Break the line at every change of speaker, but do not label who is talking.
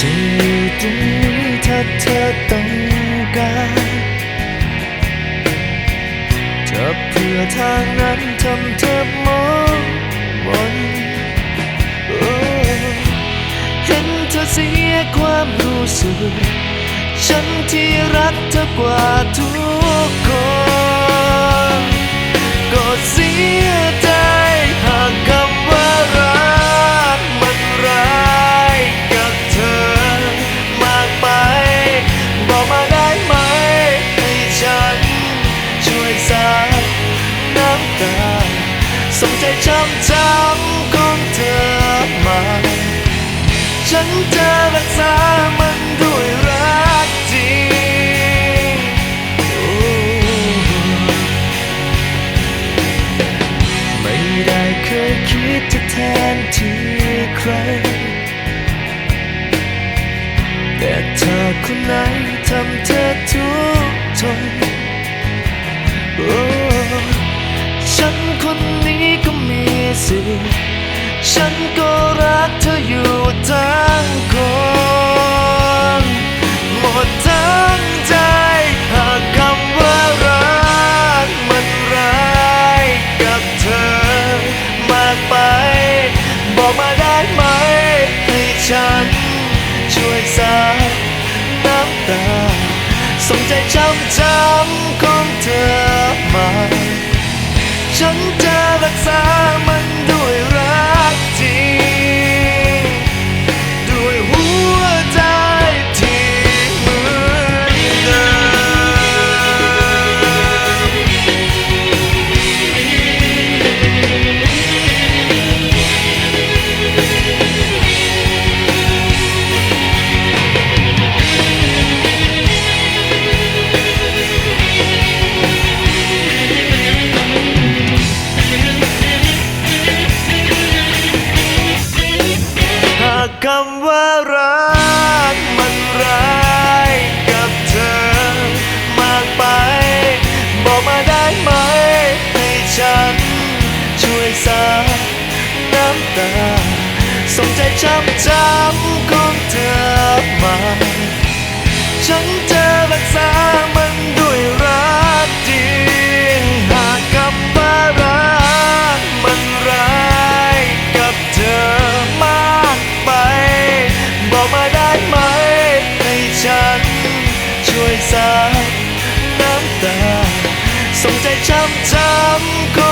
จะอยู่ตรงนี้ถ้าเธอต้องการจะเพื่อทางนั้นทำเธอมองมนเห็นเธอเสียความรู้สึก ฉันที่รักเธอกว่าทุกคน ส่งใจช้ำช้ำของเธอมา ฉันจะรักษามันด้วยรักจริงโอ้ไม่ได้เคยคิดจะแทนที่ใคร แต่เธอคนไหนทำเธอทุกข์ทน ฉันก็รักเธออยู่ทั้งคนหมดทั้งใจหากคำว่ารักมันร้ายกับเธอมากไป บอกมาได้ไหมให้ฉันช่วยซับน้ำตาส่งใจช้ำช้ำ้ำตาส่งใจช้ำจำของเธอมา ฉันจะรักษามันด้วยรักจริงหากกับว่ารักมันร้ายกับเธอมากไป บอกมาได้ไหม ให้ฉันช่วยสาน้ำตาส่งใจช้ำจำของ